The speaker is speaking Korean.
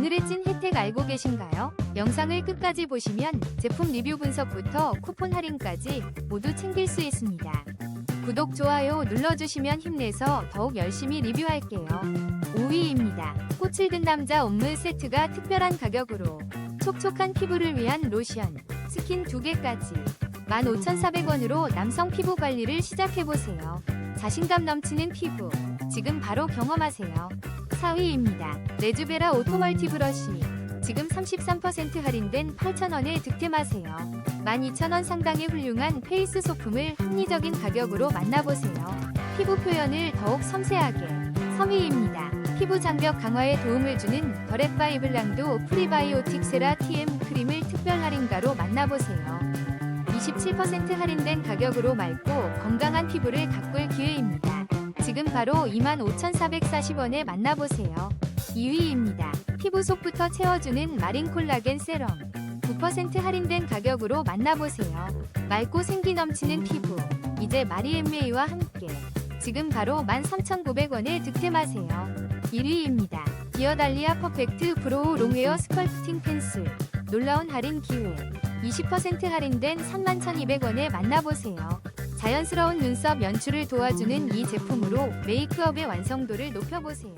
오늘의 찐 혜택 알고 계신가요? 영상을 끝까지 보시면 제품 리뷰 분석부터 쿠폰 할인까지 모두 챙길 수 있습니다. 구독, 좋아요 눌러주시면 힘내서 더욱 열심히 리뷰할게요. 5위입니다. 꽃을 든 남자 옷물 세트가 특별한 가격으로 촉촉한 피부를 위한 로션, 스킨 2개까지 15,400원으로 남성 피부 관리를 시작해보세요. 자신감 넘치는 피부, 지금 바로 경험하세요. 4위입니다. 레주베라 오토 멀티 브러쉬. 지금 33% 할인된 8,000원에 득템하세요. 12,000원 상당의 훌륭한 페이스 소품을 합리적인 가격으로 만나보세요. 피부 표현을 더욱 섬세하게. 3위입니다. 피부 장벽 강화에 도움을 주는 더랩바이 블랑도 프리바이오틱 세라 TM 크림을 특별 할인가로 만나보세요. 27% 할인된 가격으로 맑고 건강한 피부를 가꿀 기회입니다. 지금 바로 25,440원에 만나보세요. 2위입니다. 피부 속부터 채워주는 마린 콜라겐 세럼. 9% 할인된 가격으로 만나보세요. 맑고 생기 넘치는 피부. 이제 마리엠메이와 함께. 지금 바로 13,900원에 득템하세요. 1위입니다. 디어달리아 퍼펙트 브로우 롱웨어 스컬프팅 펜슬. 놀라운 할인 기회. 20% 할인된 31,200원에 만나보세요. 자연스러운 눈썹 연출을 도와주는 이 제품으로 메이크업의 완성도를 높여보세요.